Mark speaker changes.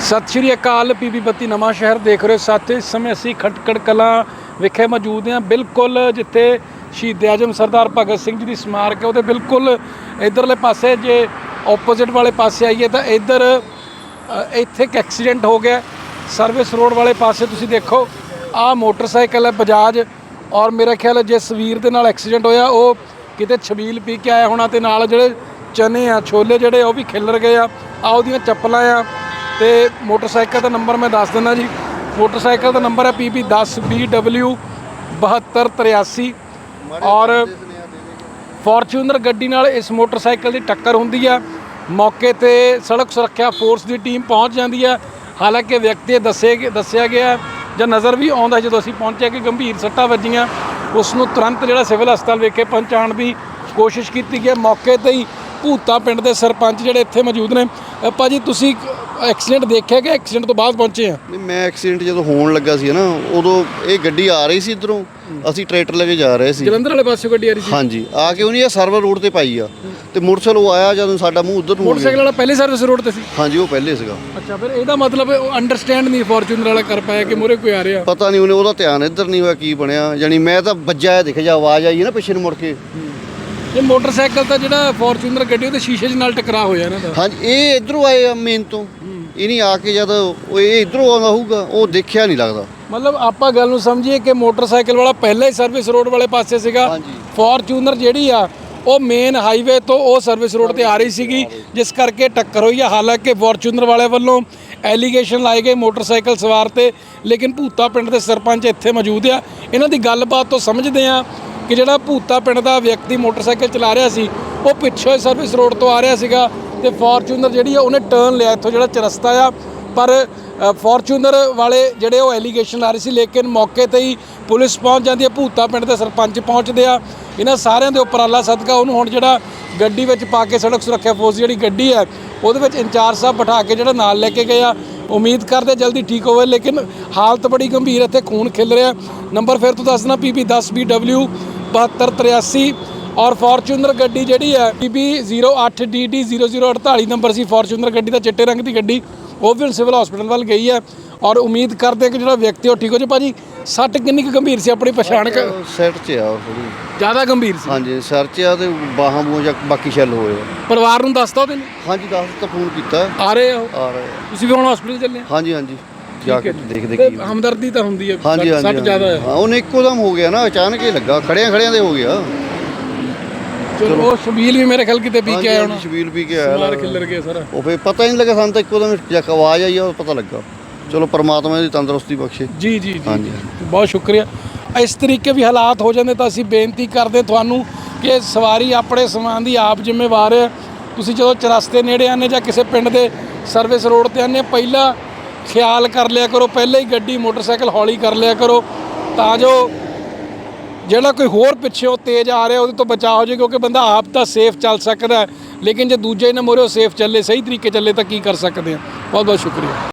Speaker 1: ਸਤਿ ਸ਼੍ਰੀ ਅਕਾਲ ਪੀਪੀ ਬੱਤੀ ਨਵਾਂ ਸ਼ਹਿਰ ਦੇਖ ਰਹੇ ਹੋ ਸਾਥੀਓ ਇਸ ਸਮੇਂ ਅਸੀਂ ਖਟਕੜ ਕਲਾਂ ਵਿਖੇ ਮੌਜੂਦ ਹਾਂ। ਬਿਲਕੁਲ ਜਿੱਥੇ ਸ਼ਹੀਦ ਆਜਮ ਸਰਦਾਰ ਭਗਤ ਸਿੰਘ ਜੀ ਦੀ ਸਮਾਰਕ ਹੈ, ਉਹਦੇ ਬਿਲਕੁਲ ਇਧਰਲੇ ਪਾਸੇ ਜੇ ਆਪੋਜ਼ਿਟ ਵਾਲੇ ਪਾਸੇ ਆਈਏ ਤਾਂ ਇੱਧਰ ਇੱਥੇ ਇੱਕ ਐਕਸੀਡੈਂਟ ਹੋ ਗਿਆ। ਸਰਵਿਸ ਰੋਡ ਵਾਲੇ ਪਾਸੇ ਤੁਸੀਂ ਦੇਖੋ ਆਹ ਮੋਟਰਸਾਈਕਲ ਹੈ, ਬਜਾਜ। ਔਰ ਮੇਰਾ ਖਿਆਲ ਹੈ, ਜਿਸ ਵੀਰ ਦੇ ਨਾਲ ਐਕਸੀਡੈਂਟ ਹੋਇਆ, ਉਹ ਕਿਤੇ ਛਬੀਲ ਪੀ ਕੇ ਆਇਆ ਹੋਣਾ ਤੇ ਨਾਲ ਜਿਹੜੇ ਚਨੇ ਆ, ਛੋਲੇ ਜਿਹੜੇ ਉਹ ਵੀ ਖਿਲਰ ਗਏ ਆ। ਆ ਉਹਦੀਆਂ ਚੱਪਲਾਂ ਆ। ਤੇ ਮੋਟਰਸਾਈਕਲ ਦਾ ਨੰਬਰ ਮੈਂ ਦੱਸ ਦਿੰਦਾ ਜੀ। ਮੋਟਰਸਾਈਕਲ ਦਾ ਨੰਬਰ ਹੈ PB 10 BW 7283 ਔਰ ਫੋਰਚੂਨਰ ਗੱਡੀ ਨਾਲ ਇਸ ਮੋਟਰਸਾਈਕਲ ਦੀ ਟੱਕਰ ਹੁੰਦੀ ਆ ਮੌਕੇ ਤੇ ਸੜਕ ਸੁਰੱਖਿਆ ਫੋਰਸ ਦੀ ਟੀਮ ਪਹੁੰਚ ਜਾਂਦੀ ਆ ਹਾਲਾਂਕਿ ਵਿਅਕਤੀ ਦੱਸੇ ਦੱਸਿਆ ਗਿਆ ਜਾਂ ਨਜ਼ਰ ਵੀ ਆਉਂਦਾ ਜਦੋਂ ਅਸੀਂ ਪਹੁੰਚੇ ਕਿ ਗੰਭੀਰ ਸੱਟਾਂ ਵੱਜੀਆਂ। ਉਸ ਨੂੰ ਤੁਰੰਤ ਜਿਹੜਾ ਸਿਵਲ ਹਸਪਤਾਲ ਵਿਖੇ ਪਹੁੰਚਾਉਣ ਦੀ ਕੋਸ਼ਿਸ਼ ਕੀਤੀ ਗਈ ਮੌਕੇ ਤੇ ਹੀ ਭੂਤਾ ਪਿੰਡ ਦੇ ਸਰਪੰਚ ਜਿਹੜੇ ਇੱਥੇ ਮੌਜੂਦ ਨੇ। ਭਾਜੀ ਤੁਸੀਂ ਐਕਸੀਡੈਂਟ ਦੇਖਿਆ ਕਿ ਐਕਸੀਡੈਂਟ ਤੋਂ ਬਾਅਦ ਪਹੁੰਚੇ ਆ?
Speaker 2: ਨਹੀਂ ਮੈਂ ਐਕਸੀਡੈਂਟ ਜਦੋਂ ਹੋਣ ਲੱਗਾ ਸੀ ਨਾ ਉਦੋਂ ਇਹ ਗੱਡੀ ਆ ਰਹੀ ਸੀ ਇਧਰੋਂ। ਅਸੀਂ ਟਰੈਕਟਰ ਲੈ ਕੇ ਜਾ ਰਹੇ ਸੀ।
Speaker 1: ਜਲੰਧਰ ਵਾਲੇ ਪਾਸੇ ਗੱਡੀ ਆ ਰਹੀ ਸੀ?
Speaker 2: ਹਾਂਜੀ ਆ ਕੇ ਉਹਨੇ ਇਹ ਸਰਵਰ ਰੋਡ ਤੇ ਪਾਈ ਆ। ਤੇ ਮੋਟਰਸਾਈਕਲ ਉਹ ਆਇਆ ਜਦੋਂ ਸਾਡਾ ਮੂੰਹ ਉਧਰ ਨੂੰ ਹੋ
Speaker 1: ਮੋਟਰਸਾਈਕਲ
Speaker 2: ਗਿਆ
Speaker 1: ਵਾਲਾ ਪਹਿਲੇ ਸਰਵਿਸ ਰੋਡ ਤੇ ਸੀ?
Speaker 2: ਹਾਂਜੀ ਉਹ ਪਹਿਲੇ ਸੀਗਾ।
Speaker 1: ਅੱਛਾ ਫਿਰ ਇਹਦਾ ਮਤਲਬ ਅੰਡਰਸਟੈਂਡ ਨਹੀਂ ਫੋਰਚੂਨਰ ਵਾਲਾ ਕਰ ਪਾਇਆ ਕਿ ਮੂਹਰੇ ਕੋਈ ਆ ਰਿਹਾ?
Speaker 2: ਪਤਾ ਨਹੀਂ ਉਹਨੇ ਉਹਦਾ ਧਿਆਨ ਇੱਧਰ ਨਹੀਂ ਹੋਇਆ ਕੀ ਬਣਿਆ। ਯਾਨੀ ਮੈਂ ਤਾਂ ਵੱਜਾ ਦਿਖ ਜਾ ਆਵਾਜ਼ ਆਈ ਨਾ ਪਿੱਛੇ ਨੂੰ ਮੁੜ ਕੇ।
Speaker 1: ਇਹ ਮੋਟਰਸਾਈਕਲ ਤਾਂ ਜਿਹੜਾ ਫੋਰਚੂਨਰ ਗੱਡੀ ਉਹਦੇ ਸ਼ੀਸ਼ੇ ਦੇ ਨਾਲ ਟਕਰਾ ਹੋਇਆ ਇਹਨਾਂ ਦਾ
Speaker 2: ਹਾਂਜੀ ਇਹ ਇਧਰੋਂ ਆਏ ਆ ਮੇਨ ਤੋਂ। ਇਹ ਨਹੀਂ ਆ ਕੇ ਜਦ ਉਹ ਇਹ ਇਧਰੋਂ ਆਉਂਦਾ ਹੋਊਗਾ ਉਹ ਦੇਖਿਆ ਨਹੀਂ ਲੱਗਦਾ।
Speaker 1: ਮਤਲਬ ਆਪਾਂ ਗੱਲ ਨੂੰ ਸਮਝੀਏ ਕਿ ਮੋਟਰਸਾਈਕਲ ਵਾਲਾ ਪਹਿਲਾਂ ਹੀ ਸਰਵਿਸ ਰੋਡ ਵਾਲੇ ਪਾਸੇ ਸੀਗਾ।
Speaker 2: ਹਾਂਜੀ।
Speaker 1: ਫੋਰਚੂਨਰ ਜਿਹੜੀ ਆ ਉਹ ਮੇਨ ਹਾਈਵੇ ਤੋਂ ਉਹ ਸਰਵਿਸ ਰੋਡ ਤੇ ਆ ਰਹੀ ਸੀਗੀ ਜਿਸ ਕਰਕੇ ਟੱਕਰ ਹੋਈ ਆ। ਹਾਲਾਂਕਿ ਫੋਰਚੂਨਰ ਵਾਲੇ ਵੱਲੋਂ ਐਲੀਗੇਸ਼ਨ ਲਾਏ ਗਏ ਮੋਟਰਸਾਈਕਲ ਸਵਾਰ ਤੇ ਲੇਕਿਨ ਭੂਤਾ ਪਿੰਡ ਦੇ ਸਰਪੰਚ ਇੱਥੇ ਮੌਜੂਦ ਆ। ਇਹਨਾਂ ਦੀ ਗੱਲਬਾਤ ਤੋਂ ਸਮਝਦੇ ਆ ਕਿ ਜਿਹੜਾ ਭੂਤਾ ਪਿੰਡ ਦਾ ਵਿਅਕਤੀ ਮੋਟਰਸਾਈਕਲ ਚਲਾ ਰਿਹਾ ਸੀ ਉਹ ਪਿੱਛੋਂ ਸਰਵਿਸ ਰੋਡ ਤੋਂ ਆ ਰਿਹਾ ਸੀਗਾ। ਤੇ ਫੋਰਚੂਨਰ ਜਿਹੜੀ ਆ, ਉਹਨੇ ਟਰਨ ਲਿਆ ਇੱਥੋਂ ਜਿਹੜਾ ਚਰਸਤਾ ਆ। ਪਰ ਫੋਰਚੂਨਰ ਵਾਲੇ ਜਿਹੜੇ ਉਹ ਐਲੀਗੇਸ਼ਨ ਲਾ ਰਹੇ ਸੀ, ਲੇਕਿਨ ਮੌਕੇ ਤੇ ਹੀ ਪੁਲਿਸ ਪਹੁੰਚ ਜਾਂਦੀ ਹੈ ਭੂਤਾ ਪਿੰਡ ਦੇ ਸਰਪੰਚ ਪਹੁੰਚਦੇ ਆ। ਇਹਨਾਂ ਸਾਰਿਆਂ ਦੇ ਉਪਰਾਲਾ ਸਦਕਾ ਉਹਨੂੰ ਹੁਣ ਜਿਹੜਾ ਗੱਡੀ ਵਿੱਚ ਪਾ ਕੇ ਸੜਕ ਸੁਰੱਖਿਆ ਫੋਰਸ ਜਿਹੜੀ ਗੱਡੀ ਹੈ ਉਹਦੇ ਵਿੱਚ ਇੰਚਾਰਜ ਸਾਹਿਬ ਬਿਠਾ ਕੇ ਜਿਹੜਾ ਨਾਲ ਲੈ ਕੇ ਗਏ ਆ। ਉਮੀਦ ਕਰਦੇ ਜਲਦੀ ਠੀਕ ਹੋਵੇ, ਲੇਕਿਨ ਹਾਲਤ ਬੜੀ ਗੰਭੀਰ ਇੱਥੇ ਖੂਨ ਖਿਲ ਰਿਹਾ। ਨੰਬਰ ਫਿਰ ਤੋਂ ਦੱਸਣਾ PB 10 BW 7283 ਔਰ ਫੋਰਚੂਨਰ ਗੱਡੀ ਜਿਹੜੀ ਹੈ PB 08DD 0048 ਨੰਬਰ ਸੀ। ਫੋਰਚੂਨਰ ਗੱਡੀ ਦਾ ਚਿੱਟੇ ਰੰਗ ਦੀ ਗੱਡੀ ਉਹ ਵੀ ਸਿਵਲ ਹਸਪੀਟਲ ਵੱਲ ਗਈ ਹੈ। ਔਰ ਉਮੀਦ ਕਰਦੇ ਹਾਂ ਕਿ ਜਿਹੜਾ ਵਿਅਕਤੀ ਉਹ ਠੀਕ ਹੋ ਜਾਏ। ਭਾਜੀ ਸੱਟ ਕਿੰਨੀ ਕੁ ਗੰਭੀਰ ਸੀ ਆਪਣੀ ਪਛਾਣ ਕ?
Speaker 2: ਸੈਟ 'ਚ ਆ ਥੋੜੀ
Speaker 1: ਜ਼ਿਆਦਾ ਗੰਭੀਰ ਸੀ।
Speaker 2: ਹਾਂਜੀ ਸਿਰ 'ਚ ਆ ਤੇ ਬਾਹਾਂ ਬੂਹਾਂ ਜਾਂ ਬਾਕੀ ਛੱਲ ਹੋਏ ਆ।
Speaker 1: ਪਰਿਵਾਰ ਨੂੰ ਦੱਸਤਾ ਉਹਦੇ
Speaker 2: ਹਾਂਜੀ ਦੱਸ ਤਾਂ ਫੋਨ ਕੀਤਾ।
Speaker 1: ਆ ਰਹੇ ਉਹ?
Speaker 2: ਆ ਰਹੇ ਆ।
Speaker 1: ਤੁਸੀਂ ਵੀ ਹੁਣ ਹਸਪੀਟਲ ਚੱਲੇ ਆ?
Speaker 2: ਹਾਂਜੀ ਹਾਂਜੀ। ਜਾ ਕੇ ਦੇਖਦੇ
Speaker 1: ਤੇ
Speaker 2: ਕੀ
Speaker 1: ਹਮਦਰਦੀ ਤਾਂ ਹੁੰਦੀ ਹੈ।
Speaker 2: ਹਾਂਜੀ
Speaker 1: ਸੱਟ-
Speaker 2: ਹਾਂਜੀ
Speaker 1: ਸੱਟ ਜ਼ਿਆਦਾ ਹੈ।
Speaker 2: ਹਾਂ ਉਹਨੇ ਇੱਕੋ ਦਮ ਹੋ ਗਿਆ ਨਾ ਅਚਾਨਕ ਹੀ ਲੱਗਾ। ਖੜਿਆਂ ਖੜਿਆਂ ਦੇ ਹੋ ਗਿਆ।
Speaker 1: ਚਲੋ ਉਹ ਸ਼ਬੀਲ ਵੀ ਮੇਰੇ ਖਿਆਲ ਕਿਤੇ ਪੀ ਕੇ ਆਇਆ ਹੋਣਾ
Speaker 2: ਸ਼ਬੀਲ ਪੀ ਕੇ ਆਇਆ
Speaker 1: ਮਾਰ। ਖਿੱਲਰ ਗਿਆ ਸਾਰਾ।
Speaker 2: ਉਹ ਫੇ ਪਤਾ ਹੀ ਨਹੀਂ ਲੱਗਾ ਸਾਨੂੰ ਤਾਂ ਇੱਕੋ ਦਮ ਜੱਕ ਆਵਾਜ਼ ਆਈ ਉਹ ਪਤਾ ਲੱਗਾ। ਚਲੋ ਪਰਮਾਤਮਾ ਦੀ ਤੰਦਰੁਸਤੀ ਬਖਸ਼ੇ।
Speaker 1: ਜੀ ਜੀ ਜੀ। ਬਹੁਤ ਸ਼ੁਕਰੀਆ। ਇਸ ਤਰੀਕੇ ਵੀ ਹਾਲਾਤ ਹੋ ਜਾਂਦੇ ਤਾਂ ਅਸੀਂ ਬੇਨਤੀ ਕਰਦੇ ਤੁਹਾਨੂੰ ਕਿ ਸਵਾਰੀ ਆਪਣੇ ਸਮਾਨ ਦੀ ਆਪ ਜ਼ਿੰਮੇਵਾਰ ਹੈ। ਤੁਸੀਂ ਜਦੋਂ ਚਰਸਤੇ ਨੇੜੇ ਆਨੇ ਜਾਂ ਕਿਸੇ ਪਿੰਡ ਦੇ ਸਰਵਿਸ ਰੋਡ ਤੇ ਆਨੇ ਪਹਿਲਾਂ ਖਿਆਲ ਕਰ ਲਿਆ ਕਰੋ ਪਹਿਲਾਂ ਹੀ ਗੱਡੀ ਮੋਟਰਸਾਈਕਲ ਹੌਲੀ ਕਰ ਲਿਆ ਕਰੋ। ਤਾਂ ਜੋ ਜਿਹੜਾ ਕੋਈ ਹੋਰ ਪਿੱਛੇ ਉਹ ਤੇਜ਼ ਆ ਰਿਹਾ, ਉਹਦੇ ਤੋਂ ਬਚਾਅ ਹੋ ਜਾਏ ਕਿਉਂਕਿ ਬੰਦਾ ਆਪ ਤਾਂ ਸੇਫ ਚੱਲ ਸਕਦਾ ਲੇਕਿਨ ਜੇ ਦੂਜੇ ਨੇ ਮੋਰੇ ਸੇਫ ਚੱਲੇ, ਸਹੀ ਤਰੀਕੇ ਚੱਲੇ ਤਾਂ ਕੀ ਕਰ ਸਕਦੇ ਆ? ਬਹੁਤ ਬਹੁਤ ਸ਼ੁਕਰੀਆ।